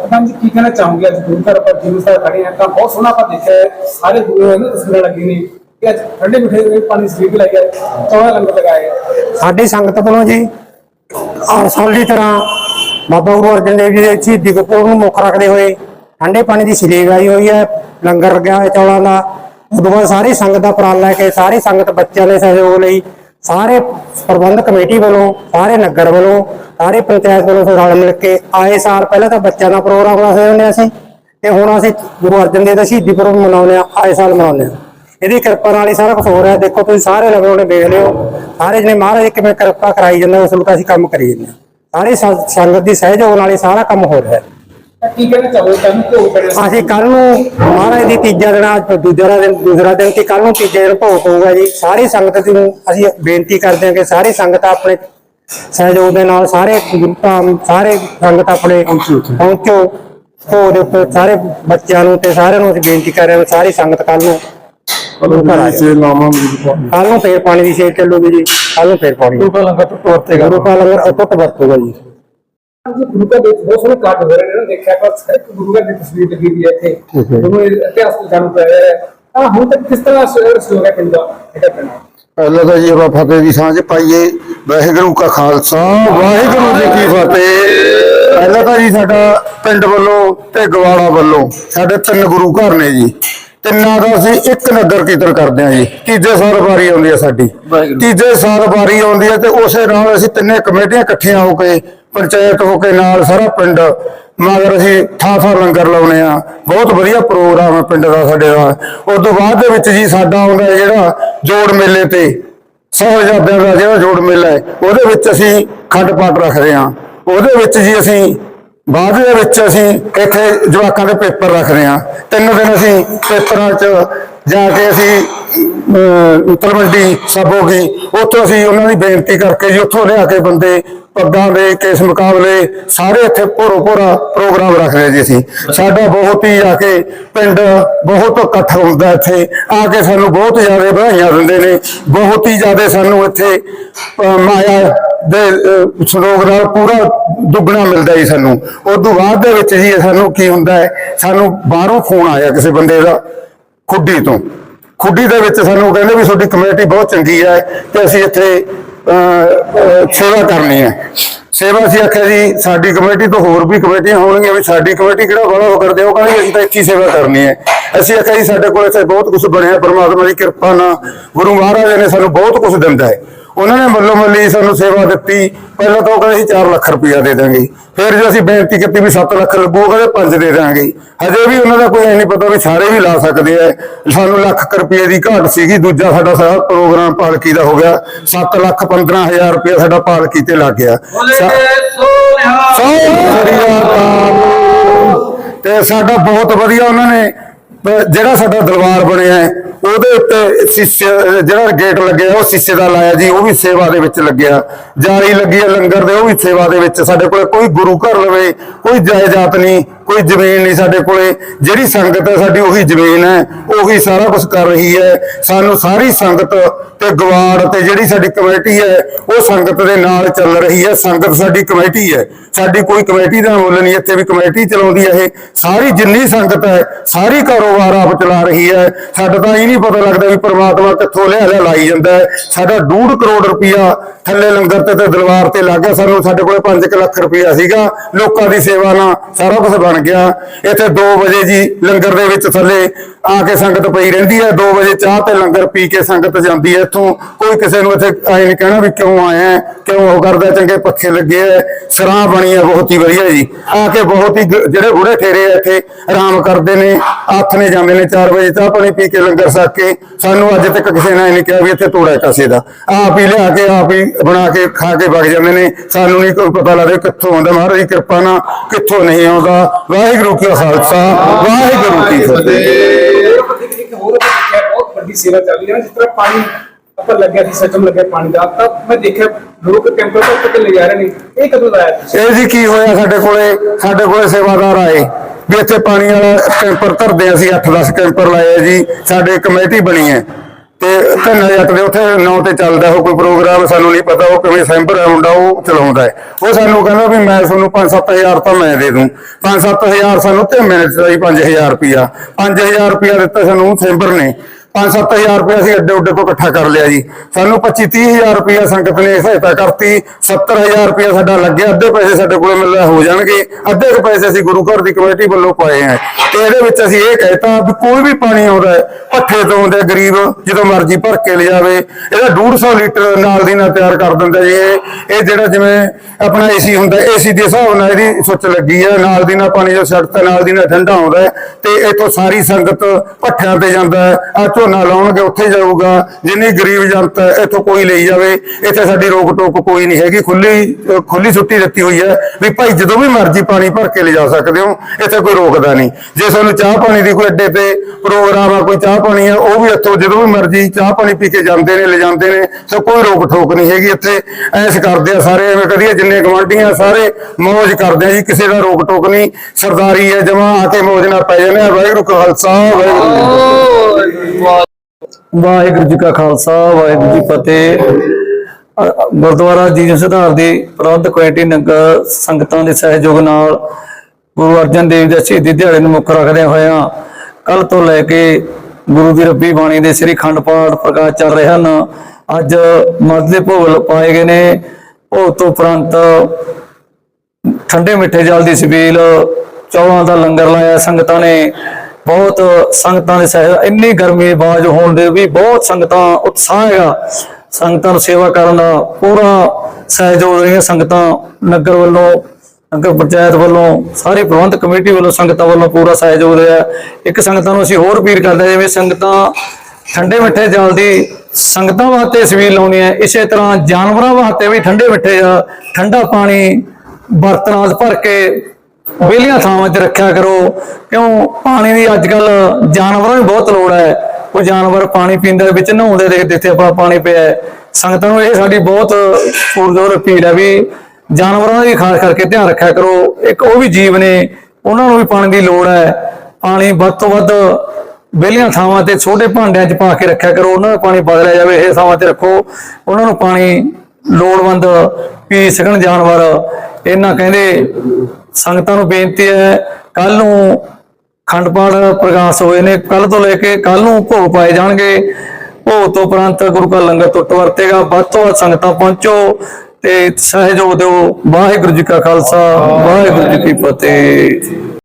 ਪ੍ਰਧਾਨ ਜੀ ਕੀ ਕਹਿਣਾ ਚਾਹੋਗੇ? ਅੱਜ ਗੁਰੂ ਘਰ ਆਪਾਂ ਜਿਵੇਂ ਸਾਹਿਬ ਖੜੇ ਆ ਤਾਂ ਬਹੁਤ ਸੋਹਣਾ ਆਪਾਂ ਦੇਖਿਆ ਹੈ, ਸਾਰੇ ਗੁਰੂ ਨੇ ਤਸਵੀਰਾਂ ਲੱਗੀ ਨੇ ਕਿ ਅੱਜ ਠੰਡੇ ਮਿੱਠੇ ਦੇ ਪਾਣੀ ਸਰੀਰ ਲਾਇਆ ਗਿਆ ਚੌੜਾ ਲੰਗਰ ਲਗਾਇਆ ਸਾਡੀ ਸੰਗਤ ਵੱਲੋਂ ਜੀ ਹਰ ਸਾਲ ਤਰ੍ਹਾਂ ਬਾਬਾ ਗੁਰੂ ਅਰਜਨ ਦੇਵ ਜੀ ਦੇ ਸ਼ਹੀਦੀ ਗੁਰਪੁਰਬ ਨੂੰ ਮੁੱਖ ਰੱਖਦੇ ਹੋਏ ਠੰਡੇ ਪਾਣੀ ਦੀ ਸਰੀਰ ਆਈ ਹੋਈ ਹੈ ਲੰਗਰ ਲੱਗਿਆ ਹੋਇਆ ਚੌਲਾਂ ਦਾ ਉਦੋਂ ਬਾਅਦ ਸਾਰੀ ਸੰਗਤ ਦਾ ਉਪਰਾਲਾ ਲੈ ਕੇ ਸਾਰੀ ਸੰਗਤ ਬੱਚਿਆਂ ਦੇ ਸਹਿਯੋਗ ਲਈ ਸਾਰੇ ਪ੍ਰਬੰਧ ਕਮੇਟੀ ਵੱਲੋਂ, ਸਾਰੇ ਨਗਰ ਵੱਲੋਂ, ਸਾਰੇ ਪੰਚਾਇਤ ਵੱਲੋਂ ਰਲ ਮਿਲ ਕੇ ਆਏ ਸਾਲ ਪਹਿਲਾਂ ਤਾਂ ਬੱਚਿਆਂ ਦਾ ਪ੍ਰੋਗਰਾਮ ਰੱਖਦੇ ਹੁੰਦੇ ਅਸੀਂ ਤੇ ਹੁਣ ਅਸੀਂ ਗੁਰੂ ਅਰਜਨ ਦੇਵ ਦਾ ਸ਼ਹੀਦੀ ਪੁਰਬ ਮਨਾਉਂਦੇ ਆ ਆਏ ਸਾਲ ਮਨਾਉਂਦੇ ਆ ਇਹਦੀ ਕਿਰਪਾ ਨਾਲ ਹੀ ਸਾਰਾ ਕੁਝ ਹੋ ਰਿਹਾ। ਦੇਖੋ ਤੁਸੀਂ ਸਾਰੇ ਲਗਾਉਣੇ ਨੇ ਦੇਖ ਲਿਓ। ਸਾਰੇ ਜਣੇ ਮਹਾਰਾਜ ਕਿਵੇਂ ਕਿਰਪਾ ਕਰਾਈ ਜਾਂਦਾ ਉਸ ਨੂੰ ਅਸੀਂ ਕੰਮ ਕਰੀ ਜਾਂਦੇ ਹਾਂ। ਸਾਰੇ ਸੰਗਤ ਦੀ ਸਹਿਯੋਗ ਨਾਲ ਹੀ ਸਾਰਾ ਕੰਮ ਹੋ ਰਿਹਾ। ਹੈ। ਤਾਂ ਕੀ ਕਹਿਣਾ ਚਾਹੋਗੇ? ਤੁਹਾਨੂੰ ਭੋਗ ਪੜੇ ਅਸੀਂ ਕੱਲ ਨੂੰ ਮਹਾਰਾਜ ਦੀ ਤੀਜਾ ਦਿਨ ਅੱਜ ਦੂਜਾ ਦਿਨ ਦੂਸਰਾ ਦਿਨ ਤੇ ਕੱਲ ਨੂੰ ਤੀਜੇ ਦਿਨ ਭੋਗ ਹੋਊਗਾ ਜੀ। ਸਾਰੀ ਸੰਗਤ ਨੂੰ ਅਸੀਂ ਬੇਨਤੀ ਕਰਦੇ ਹਾਂ ਕਿ ਸਾਰੀ ਸੰਗਤ ਆਪਣੇ ਸਹਿਯੋਗ ਦੇ ਨਾਲ ਸਾਰੇ ਗੁਰੂ ਧਾਮ ਸਾਰੇ ਸੰਗਤ ਆਪਣੇ ਪਹੁੰਚੋ। ਭੋਗ ਦੇ ਉੱਤੇ ਸਾਰੇ ਬੱਚਿਆਂ ਨੂੰ ਤੇ ਸਾਰਿਆਂ ਨੂੰ ਅਸੀਂ ਬੇਨਤੀ ਕਰ ਰਹੇ ਹਾਂ ਸਾਰੀ ਸੰਗਤ ਕੱਲ ਨੂੰ ਗੁਰੂ ਕੱਲ ਨੂੰ ਫੇਰ ਪਾਣੀ ਦੀ ਛੇਕ ਚੱਲੂਗੀ ਜੀ। ਕੱਲ ਨੂੰ ਫੇਰ ਪਾਣੀ। ਕਾ ਲੰਗਰ ਤੋਂ ਵਰਤੇਗਾ। ਗੁਰੂ ਕਾ ਲੰਗਰ ਅਟੁੱਟ ਵਰਤੂਗਾ ਜੀ। ਜੀ ਗੁਰੂ ਘਰ ਦੇ ਵਿੱਚ ਬਹੁਤ ਸੋਹਣੇ ਕਾਰਡ ਹੋ ਰਹੇ ਨੇ ਨਾ, ਦੇਖਿਆ ਪਰ ਹਰ ਇੱਕ ਗੁਰੂ ਘਰ ਦੀ ਤਸਵੀਰ ਲੱਗੀ ਹੋਈ ਹੈ ਇੱਥੇ। ਉਹਨੂੰ ਇਹ ਇਤਿਹਾਸ ਤੋਂ ਜਾਣੂ ਕਰਾਇਆ ਹੈ ਤਾਂ ਹੁਣ ਤੱਕ ਕਿਸ ਤਰ੍ਹਾਂ ਸਹਿਯੋਗ ਹੈ ਪਿੰਡ ਦਾ ਇਹਦਾ ਪਿੰਡ? ਪਹਿਲਾਂ ਤਾਂ ਜੀ ਆਪਾਂ ਫਤਿਹ ਦੀ ਸਾਂਝ ਪਾਈਏ। ਵਾਹਿਗੁਰੂ ਕਾ ਖਾਲਸਾ ਵਾਹਿਗੁਰੂ ਜੀ ਕੀ ਫਤਿਹ। ਪਹਿਲਾਂ ਤਾਂ ਜੀ ਸਾਡਾ ਪਿੰਡ ਵੱਲੋਂ ਤੇ ਗਵਾਲਾ ਵੱਲੋਂ ਸਾਡੇ ਤਿੰਨ ਗੁਰੂ ਘਰ ਨੇ ਜੀ। ਤਿੰਨਾਂ ਦਾ ਅਸੀਂ ਇੱਕ ਨਗਰ ਕੀਰਤਨ ਕਰਦੇ ਹਾਂ ਜੀ। ਤੀਜੇ ਸਾਲ ਵਾਰੀ ਆਉਂਦੀ ਹੈ ਸਾਡੀ। ਤੀਜੇ ਸਾਲ ਵਾਰੀ ਆਉਂਦੀ ਹੈ ਤੇ ਉਸੇ ਨਾਲ ਅਸੀਂ ਤਿੰਨੇ ਕਮੇਟੀਆਂ ਇਕੱਠੀਆਂ ਹੋ ਕੇ ਪੰਚਾਇਤ ਹੋ ਕੇ ਨਾਲ ਸਾਰਾ ਪਿੰਡ ਮਗਰ ਅਸੀਂ ਥਾਂ ਥਾਂ ਲੰਗਰ ਲਾਉਨੇ ਆ। ਬਹੁਤ ਵਧੀਆ ਪ੍ਰੋਗਰਾਮ ਹੈ ਪਿੰਡ ਦਾ ਸਾਡੇ ਦਾ। ਉਸ ਤੋਂ ਬਾਅਦ ਦੇ ਵਿੱਚ ਜੀ ਸਾਡਾ ਆਉਂਦਾ ਜਿਹੜਾ ਜੋੜ ਮੇਲੇ ਤੇ ਸਾਹਿਬਜ਼ਾਦਿਆਂ ਦਾ ਜਿਹੜਾ ਜੋੜ ਮੇਲਾ ਹੈ ਉਹਦੇ ਵਿੱਚ ਅਸੀਂ ਖੰਡ ਪਾਠ ਰੱਖਦੇ ਹਾਂ। ਉਹਦੇ ਵਿੱਚ ਜੀ ਅਸੀਂ ਬਾਅਦ ਦੇ ਵਿੱਚ ਅਸੀਂ ਇੱਥੇ ਜਵਾਕਾਂ ਦੇ ਪੇਪਰ ਰੱਖਦੇ ਹਾਂ। ਤਿੰਨ ਦਿਨ ਅਸੀਂ ਪੇਪਰਾਂ 'ਚ ਜਾ ਕੇ ਅਸੀਂ ਅਹ, ਤਲਵੰਡੀ ਸਾਬੋ ਗਈ। ਉੱਥੋਂ ਅਸੀਂ ਉਹਨਾਂ ਦੀ ਬੇਨਤੀ ਕਰਕੇ ਜੀ ਉੱਥੋਂ ਲਿਆ ਕੇ ਬੰਦੇ ਪੱਗਾਂ ਦੇ ਕੇਸ ਮੁਕਾਬਲੇ ਸਾਰੇ ਇੱਥੇ ਭੋਰੋ ਭੋਰਾ ਪ੍ਰੋਗਰਾਮ ਰੱਖਦੇ ਜੀ ਅਸੀਂ। ਸਾਡਾ ਬਹੁਤ ਹੀ ਆ ਕੇ ਪਿੰਡ ਬਹੁਤ ਇਕੱਠ ਹੁੰਦਾ ਇੱਥੇ। ਆ ਕੇ ਸਾਨੂੰ ਬਹੁਤ ਜ਼ਿਆਦਾ ਵਧਾਈਆਂ ਦਿੰਦੇ ਨੇ। ਬਹੁਤ ਹੀ ਜ਼ਿਆਦਾ ਸਾਨੂੰ ਇੱਥੇ ਮਾਇਆ ਦੇ ਸੰਯੋਗ ਨਾਲ ਪੂਰਾ ਦੁੱਗਣਾ ਮਿਲਦਾ ਜੀ ਸਾਨੂੰ। ਉਸ ਤੋਂ ਬਾਅਦ ਦੇ ਵਿੱਚ ਜੀ ਸਾਨੂੰ ਕੀ ਹੁੰਦਾ ਹੈ ਸਾਨੂੰ ਬਾਹਰੋਂ ਫੋਨ ਆਇਆ ਕਿਸੇ ਬੰਦੇ ਦਾ ਖੁੱਡੀ ਤੋਂ। ਖੁੱਡੀ ਦੇ ਵਿੱਚ ਸਾਨੂੰ ਕਹਿੰਦੇ ਵੀ ਤੁਹਾਡੀ ਕਮੇਟੀ ਬਹੁਤ ਚੰਗੀ ਹੈ ਤੇ ਅਸੀਂ ਇੱਥੇ ਸੇਵਾ ਕਰਨੀ ਹੈ। ਸੇਵਾ ਅਸੀਂ ਆਖਿਆ ਜੀ, ਸਾਡੀ ਕਮੇਟੀ ਤੋਂ ਹੋਰ ਵੀ ਕਮੇਟੀਆਂ ਹੋਣਗੀਆਂ ਵੀ ਸਾਡੀ ਕਮੇਟੀ ਕਿਹੜਾ ਬੜਾ ਉਹ ਕਰਦੇ, ਉਹ ਕਹਿੰਦੇ ਅਸੀਂ ਤਾਂ ਇੱਕ ਸੇਵਾ ਕਰਨੀ ਹੈ। ਅਸੀਂ ਆਖਿਆ ਜੀ, ਸਾਡੇ ਕੋਲ ਇੱਥੇ ਬਹੁਤ ਕੁਝ ਬਣਿਆ, ਪਰਮਾਤਮਾ ਦੀ ਕਿਰਪਾ ਨਾਲ ਗੁਰੂ ਮਹਾਰਾਜ ਨੇ ਸਾਨੂੰ ਬਹੁਤ ਕੁਝ ਦਿੰਦਾ ਹੈ। ਉਹਨਾਂ ਨੇ ਮੱਲੋ ਮੱਲੀ ਸਾਨੂੰ ਸੇਵਾ ਦਿੱਤੀ। ਪਹਿਲਾਂ ਤਾਂ ਉਹ ਕਹਿੰਦੇ ਸੀ 4 ਲੱਖ ਰੁਪਇਆ ਦੇ ਦਾਂਗੇ ਫਿਰ ਜੇ ਅਸੀਂ ਬੇਨਤੀ ਕੀਤੀ ਵੀ 7 ਲੱਖ ਲੱਗੂ ਉਹ ਕਹਿੰਦੇ 5 ਦੇ ਦਾਂਗੇ ਹਜੇ ਵੀ ਉਹਨਾਂ ਦਾ ਕੋਈ ਐ ਨਹੀਂ ਪਤਾ ਵੀ ਸਾਰੇ ਵੀ ਲਾ ਸਕਦੇ ਆ। ਸਾਨੂੰ ਲੱਖ ਰੁਪਏ ਦੀ ਘਾਟ ਸੀਗੀ। ਦੂਜਾ ਸਾਡਾ ਸਾਰਾ ਪ੍ਰੋਗਰਾਮ ਪਾਲਕੀ ਦਾ ਹੋ ਗਿਆ। 7 ਲੱਖ 15000 ਰੁਪਏ ਸਾਡਾ ਪਾਲਕੀ ਤੇ ਲੱਗ ਗਿਆ। ਤੇ ਸਾਡਾ ਬਹੁਤ ਵਧੀਆ ਉਹਨਾਂ ਨੇ ਜਿਹੜਾ ਸਾਡਾ ਦਰਬਾਰ ਬਣਿਆ ਹੈ, ਉਹਦੇ ਉੱਤੇ ਸ਼ੀਸ਼ੇ ਜਿਹੜਾ ਗੇਟ ਲੱਗਿਆ ਉਹ ਸ਼ੀਸ਼ੇ ਦਾ ਲਾਇਆ ਜੀ ਉਹ ਵੀ ਸੇਵਾ ਦੇ ਵਿੱਚ ਲੱਗਿਆ। ਜਾਰੀ ਲੱਗੀ ਹੈ ਲੰਗਰ ਦੇ ਉਹ ਵੀ ਸੇਵਾ ਦੇ ਵਿੱਚ। ਸਾਡੇ ਕੋਲ ਕੋਈ ਗੁਰੂ ਘਰ ਲਵੇ ਕੋਈ ਜਾਇਦਾਦ ਨਹੀਂ। ਕੋਈ ਜ਼ਮੀਨ ਨਹੀਂ ਸਾਡੇ ਕੋਲੇ। ਜਿਹੜੀ ਸੰਗਤ ਹੈ ਸਾਡੀ ਉਹੀ ਜ਼ਮੀਨ ਹੈ, ਉਹੀ ਸਾਰਾ ਕੁਝ ਕਰ ਰਹੀ ਹੈ। ਸਾਨੂੰ ਸਾਰੀ ਸੰਗਤ ਤੇ ਗਵਾੜ ਤੇ ਜਿਹੜੀ ਸਾਡੀ ਕਮੇਟੀ ਹੈ, ਉਹ ਸੰਗਤ ਦੇ ਨਾਲ ਚੱਲ ਰਹੀ ਹੈ। ਸੰਗਤ ਸਾਡੀ ਕਮੇਟੀ ਹੈ। ਸਾਡੀ ਕੋਈ ਕਮੇਟੀ ਦਾ ਮੁੱਲ ਨਹੀਂ, ਇੱਥੇ ਵੀ ਕਮੇਟੀ ਚਲਾਉਂਦੀ ਹੈ ਇਹ। ਸਾਰੀ ਜਿੰਨੀ ਸੰਗਤ ਹੈ, ਸਾਰੀ ਕਾਰੋਬਾਰ ਆਪ ਚਲਾ ਰਹੀ ਹੈ। ਸਾਡਾ ਤਾਂ ਇਹ ਨਹੀਂ ਪਤਾ ਲੱਗਦਾ ਵੀ ਪ੍ਰਮਾਤਮਾ ਕਿੱਥੋਂ ਲਿਆ ਲਿਆ ਲਾਈ ਜਾਂਦਾ ਹੈ। ਸਾਡਾ 2.5 ਕਰੋੜ ਰੁਪਇਆ ਥੱਲੇ ਲੰਗਰ ਤੇ ਤੇ ਦਰਬਾਰ ਤੇ ਲੱਗ ਗਿਆ। ਸਾਨੂੰ ਸਾਡੇ ਕੋਲੇ 5 ਲੱਖ ਰੁਪਇਆ ਸੀਗਾ। ਲੋਕਾਂ ਦੀ ਸੇਵਾ ਨਾਲ ਸਾਰਾ ਕੁਝ ਬਣ ਗਿਆ। ਇੱਥੇ 2 ਵਜੇ ਜੀ ਲੰਗਰ ਦੇ ਵਿੱਚ ਥੱਲੇ ਆ ਕੇ ਸੰਗਤ ਪਈ ਰਹਿੰਦੀ ਹੈ 2 ਵਜੇ ਚਾਹ ਤੇ ਲੰਗਰ ਪੀ ਕੇ ਸੰਗਤ ਜਾਂਦੀ ਹੈ ਇੱਥੋਂ। ਕੋਈ ਕਿਸੇ ਨੂੰ ਇੱਥੇ ਐ ਨਹੀਂ ਕਹਿਣਾ ਵੀ ਕਿਉਂ ਆਇਆ ਕਿਉਂ ਉਹ ਕਰਦਾ, ਚੰਗੇ ਪੱਖੇ ਲੱਗੇ ਐ ਸਰਾਂ ਬਣੀ ਹੈ, ਬਹੁਤ ਹੀ ਵਧੀਆ ਜੀ। ਆ ਕੇ ਬਹੁਤ ਹੀ ਜਿਹੜੇ ਬੁੜੇ ਠੇਰੇ ਇੱਥੇ, ਆਰਾਮ ਕਰਦੇ ਨੇ ਹੱਥ ਨੇ ਜਾਂਦੇ ਨੇ 4 ਵਜੇ ਚਾਹ ਪਾਣੀ ਪੀ ਕੇ ਲੰਗਰ ਛਕ ਕੇ, ਸਾਨੂੰ ਅੱਜ ਤੱਕ ਕਿਸੇ ਨੇ ਨਹੀਂ ਕਿਹਾ ਵੀ ਇੱਥੇ ਤੋੜਾ ਕਾਸੇ ਦਾ। ਆਪ ਹੀ ਲਿਆ ਕੇ, ਆਪ ਹੀ ਬਣਾ ਕੇ ਖਾ ਕੇ ਵਗ ਜਾਂਦੇ ਨੇ। ਸਾਨੂੰ ਨਹੀਂ ਕੋਈ ਪਤਾ ਲੱਗਦਾ ਕਿੱਥੋਂ ਆਉਂਦਾ, ਮਹਾਰਾਜ ਦੀ ਕਿਰਪਾ ਨਾਲ ਕਿੱਥੋਂ ਨਹੀਂ ਆਉਂਦਾ। ਵਾਹਿਗੁਰੂ ਕੀ ਖਾਲਸਾ, ਵਾਹਿਗੁਰੂ ਕੀ ਫਤਿਹ। ਦੇਖਿਆ ਸੇਵਾ ਚੱਲ ਰਹੀ ਹੈ ਜਿਸ ਤਰ੍ਹਾਂ ਪਾਣੀ ਉੱਪਰ ਲੱਗਿਆ ਸੀ ਸਿਸਟਮ ਲੱਗਿਆ ਪਾਣੀ ਦਾ। ਤਾਂ ਮੈਂ ਦੇਖਿਆ ਲੋਕ ਕੈਂਪਰ ਤੋਂ ਉੱਤੇ ਲੈ ਜਾ ਰਹੇ ਨੇ। ਇਹ ਕਦੋਂ ਦਾ ਤੁਸੀਂ? ਇਹ ਜੀ ਕੀ ਹੋਇਆ ਸਾਡੇ ਕੋਲੇ ਸਾਡੇ ਕੋਲੇ ਸੇਵਾਦਾਰ ਆਏ। ਵੀ ਇੱਥੇ ਪਾਣੀ ਵਾਲਾ ਕੈਂਪਰ ਧਰਦੇ ਹਾਂ ਅਸੀਂ 8-10 ਕੈਂਪਰ ਲਾਏ ਜੀ। ਸਾਡੇ ਕਮੇਟੀ ਬਣੀ ਹੈ। ਤੇ ਧੰਨਾ ਜੱਟ ਦੇ ਉੱਥੇ ਨਾਂ ਤੇ ਚੱਲਦਾ ਉਹ ਕੋਈ ਪ੍ਰੋਗਰਾਮ, ਸਾਨੂੰ ਨਹੀਂ ਪਤਾ ਉਹ ਕਿਵੇਂ ਸੈਂਬਰ ਹੈ ਮੁੰਡਾ, ਉਹ ਚਲਾਉਂਦਾ ਹੈ। ਉਹ ਸਾਨੂੰ ਕਹਿੰਦਾ ਵੀ ਮੈਂ ਤੁਹਾਨੂੰ 5-7000 ਤਾਂ ਮੈਂ ਦੇ ਦੂੰ। 5-7000 ਸਾਨੂੰ ਤੇ ਮਿੰਟ ਦਾ ਹੀ 5000 ਰੁਪਿਆ 5000 ਰੁਪਿਆ ਦਿੱਤਾ ਸਾਨੂੰ ਸੈਂਬਰ ਨੇ। 5-7000 ਰੁਪਏ ਅਸੀਂ ਅੱਡੇ ਉੱਡੇ ਤੋਂ ਇਕੱਠਾ ਕਰ ਲਿਆ ਜੀ। ਸਾਨੂੰ 25-30000 ਰੁਪਏ ਸੰਗਤ ਨੇ ਸਹਾਇਤਾ ਕਰਤੀ। 70000 ਰੁਪਏ ਸਾਡਾ ਲੱਗਿਆ। ਅੱਧੇ ਪੈਸੇ ਸਾਡੇ ਕੋਲ ਮਿਲਦਾ ਹੋ ਜਾਣਗੇ। ਅੱਧੇ ਕੁ ਪੈਸੇ ਅਸੀਂ ਗੁਰੂ ਘਰ ਦੀ ਕਮੇਟੀ ਵੱਲੋਂ ਪਾਏ ਆ। ਤੇ ਇਹਦੇ ਵਿੱਚ ਅਸੀਂ ਇਹ ਕਹਿਤਾ ਵੀ ਕੋਈ ਵੀ ਪਾਣੀ ਆਉਂਦਾ ਹੈ, ਪੱਠੇ ਤੋਂ ਆਉਂਦਾ ਗਰੀਬ ਜਦੋਂ ਮਰਜ਼ੀ ਭਰ ਕੇ ਲਿਜਾਵੇ। ਇਹਦਾ 150 ਲੀਟਰ ਨਾਲ ਦੀ ਨਾਲ ਤਿਆਰ ਕਰ ਦਿੰਦਾ ਜੀ ਇਹ। ਜਿਹੜਾ ਜਿਵੇਂ ਆਪਣਾ ਏਸੀ ਹੁੰਦਾ ਏਸੀ ਦੇ ਹਿਸਾਬ ਨਾਲ ਇਹਦੀ ਸੁੱਚ ਲੱਗੀ ਹੈ ਨਾਲ ਦੀ ਨਾਲ ਪਾਣੀ ਜੋ ਛੱਡਤਾ ਨਾਲ ਦੀ ਨਾਲ ਠੰਡਾ ਆਉਂਦਾ ਹੈ। ਤੇ ਇੱਥੋਂ ਸਾਰੀ ਸੰਗਤ ਭੱਠਿਆਂ ਤੇ ਜਾਂਦਾ ਹੈ। ਆ ਝੋਨਾ ਲਾਉਣਗੇ, ਉੱਥੇ ਜਾਊਗਾ। ਜਿੰਨੀ ਗਰੀਬ ਜਨਤਾ ਇੱਥੋਂ ਕੋਈ ਲਈ ਜਾਵੇ। ਇੱਥੇ ਸਾਡੀ ਰੋਕ ਟੋਕ ਕੋਈ ਨਹੀਂ ਹੈਗੀ। ਖੁੱਲੀ ਖੁੱਲੀ ਛੁੱਟੀ ਦਿੱਤੀ ਹੋਈ ਹੈ ਵੀ ਭਾਈ ਜਦੋਂ ਵੀ ਮਰਜ਼ੀ ਪਾਣੀ ਭਰ ਕੇ ਲਿਜਾ ਸਕਦੇ ਹੋ, ਇੱਥੇ ਕੋਈ ਰੋਕਦਾ ਨਹੀਂ। ਜੇ ਸਾਨੂੰ ਚਾਹ ਪਾਣੀ ਦੀ ਕੋਈ ਅੱਡੇ ਤੇ ਪ੍ਰੋਗਰਾਮ ਆ, ਕੋਈ ਚਾਹ ਪਾਣੀ ਆ, ਉਹ ਵੀ ਇੱਥੋਂ ਜਦੋਂ ਵੀ ਮਰਜ਼ੀ ਚਾਹ ਪਾਣੀ ਪੀ ਕੇ ਜਾਂਦੇ ਨੇ, ਲਿਜਾਂਦੇ ਨੇ, ਸੋ ਕੋਈ ਰੋਕ ਟੋਕ ਨਹੀਂ ਹੈਗੀ ਇੱਥੇ। ਐਸ ਕਰਦੇ ਆ ਸਾਰੇ, ਐਵੇਂ ਕਰੀਏ, ਜਿੰਨੇ ਗਵਾਂਢੀਆਂ ਸਾਰੇ ਮੌਜ ਕਰਦੇ ਆ ਜੀ, ਕਿਸੇ ਦਾ ਰੋਕ ਟੋਕ ਨਹੀਂ। ਸਰਦਾਰੀ ਹੈ, ਜਮਾ ਆ ਕੇ ਮੌਜ ਨਾਲ ਪੈ ਜਾਂਦੇ ਆ। ਵਾਹਿਗੁਰੂ ਖਾਲਸਾ, ਵਾਹਿਗੁਰੂ ਵਾਹਿਗੁਰੂ ਜੀ ਕਾ ਖਾਲਸਾ, ਵਾਹਿਗੁਰੂ ਜੀ ਫਤਿਹ। ਗੁਰਦੁਆਰਾ ਜੀਵਨ ਸੁਧਾਰ ਦੀ ਪ੍ਰਬੰਧ ਕਮੇਟੀ ਨਗਰ ਸੰਗਤਾਂ ਦੇ ਸਹਿਯੋਗ ਨਾਲ ਗੁਰੂ ਅਰਜਨ ਦੇਵ ਜੀ ਦੇ ਸ਼ਹੀਦੀ ਦਿਹਾੜੇ ਨੂੰ ਮੁੱਖ ਰੱਖਦੇ ਹੋਇਆਂ ਕੱਲ ਤੋਂ ਲੈ ਕੇ ਗੁਰੂ ਦੀ ਰੱਬੀ ਬਾਣੀ ਦੇ ਸ੍ਰੀ ਖੰਡ ਪਾਠ ਪ੍ਰਕਾਸ਼ ਚੱਲ ਰਹੇ ਹਨ। ਅੱਜ ਮੱਧ ਦੇ ਭੋਗ ਪਾਏ ਗਏ ਨੇ। ਭੋਗ ਤੋਂ ਉਪਰੰਤ ਠੰਡੇ ਮਿੱਠੇ ਜਲ ਦੀ ਸਬੀਲ ਚੌਲਾਂ ਦਾ ਲੰਗਰ ਲਾਇਆ ਸੰਗਤਾਂ ਨੇ। ਬਹੁਤ ਸੰਗਤਾਂ ਦੇ ਸਹਿ ਇੰਨੀ ਗਰਮੀ ਬਾਜ ਹੋਣ ਦੇ ਵੀ ਬਹੁਤ ਸੰਗਤਾਂ ਉਤਸ਼ਾਹ ਹੈਗਾ। ਸੰਗਤਾਂ ਨੂੰ ਸੇਵਾ ਕਰਨ ਦਾ ਪੂਰਾ ਸਹਿਯੋਗ ਰਹੀਆਂ ਸੰਗਤਾਂ ਨਗਰ ਵੱਲੋਂ, ਨਗਰ ਪੰਚਾਇਤ ਵੱਲੋਂ, ਸਾਰੇ ਪ੍ਰਬੰਧ ਕਮੇਟੀ ਵੱਲੋਂ ਸੰਗਤਾਂ ਵੱਲੋਂ ਪੂਰਾ ਸਹਿਯੋਗ ਰਿਹਾ। ਇੱਕ ਸੰਗਤਾਂ ਨੂੰ ਅਸੀਂ ਹੋਰ ਅਪੀਲ ਕਰਦੇ ਹਾਂ, ਜਿਵੇਂ ਸੰਗਤਾਂ ਠੰਡੇ ਮਿੱਠੇ ਜਲ ਦੀ ਸੰਗਤਾਂ ਵਾਸਤੇ ਛਬੀਲ ਲਾਉਂਦੀਆਂ ਇਸੇ ਤਰ੍ਹਾਂ ਜਾਨਵਰਾਂ ਵਾਸਤੇ ਵੀ ਠੰਡੇ ਮਿੱਠੇ, ਠੰਡਾ ਪਾਣੀ, ਬਰਤਨਾਂ 'ਚ ਭਰ ਕੇ ਵਿਹਲੀਆਂ ਥਾਵਾਂ 'ਚ ਰੱਖਿਆ ਕਰੋ। ਕਿਉਂ? ਪਾਣੀ ਦੀ ਅੱਜ ਕੱਲ ਜਾਨਵਰਾਂ ਨੂੰ ਬਹੁਤ ਲੋੜ ਹੈ। ਉਹ ਜਾਨਵਰ ਪਾਣੀ ਪੀਂਦਾ ਵਿੱਚ ਨਹਾਉਂਦੇ ਦੇਖਦੇ ਇੱਥੇ ਆਪਣਾ ਪਾਣੀ ਪਿਆ ਸੰਗਤਾਂ ਨੂੰ ਇਹ ਸਾਡੀ ਬਹੁਤ ਪੁਰਜ਼ੋਰ ਅਪੀਲ ਹੈ ਵੀ ਜਾਨਵਰਾਂ ਦਾ ਵੀ ਖਾਸ ਕਰਕੇ ਧਿਆਨ ਰੱਖਿਆ ਕਰੋ। ਇੱਕ ਉਹ ਵੀ ਜੀਵ ਨੇ, ਉਹਨਾਂ ਨੂੰ ਵੀ ਪਾਣੀ ਦੀ ਲੋੜ ਹੈ। ਪਾਣੀ ਵੱਧ ਤੋਂ ਵੱਧ ਵਿਹਲੀਆਂ ਥਾਵਾਂ ਤੇ ਛੋਟੇ ਭਾਂਡਿਆਂ 'ਚ ਪਾ ਕੇ ਰੱਖਿਆ ਕਰੋ। ਉਹਨਾਂ ਦਾ ਪਾਣੀ ਬਦਲਿਆ ਜਾਵੇ, ਇਹ ਥਾਵਾਂ ਤੇ ਰੱਖੋ। ਉਹਨਾਂ ਨੂੰ ਪਾਣੀ ਲੋੜਵੰਦ ਪੀ ਸਕਣ ਜਾਨਵਰ। ਇਹਨਾਂ ਕਹਿੰਦੇ ਸੰਗਤਾਂ ਨੂੰ ਬੇਨਤੀ ਹੈ ਕੱਲ ਨੂੰ ਖੰਡ ਪਾਠ ਪ੍ਰਕਾਸ਼ ਹੋਏ ਨੇ ਕੱਲ ਤੋਂ ਲੈ ਕੇ ਕੱਲ ਨੂੰ ਭੋਗ ਪਾਏ ਜਾਣਗੇ। ਭੋਗ ਤੋਂ ਉਪਰੰਤ ਗੁਰੂ ਕਾ ਲੰਗਰ ਟੁੱਟ ਵਰਤੇਗਾ, ਵੱਧ ਤੋਂ ਵੱਧ ਸੰਗਤਾਂ ਪਹੁੰਚੋ ਤੇ ਸਹਿਯੋਗ ਦਿਓ। ਵਾਹਿਗੁਰੂ ਜੀ ਕਾ ਖਾਲਸਾ, ਵਾਹਿਗੁਰੂ ਜੀ ਕੀ ਫਤਿਹ।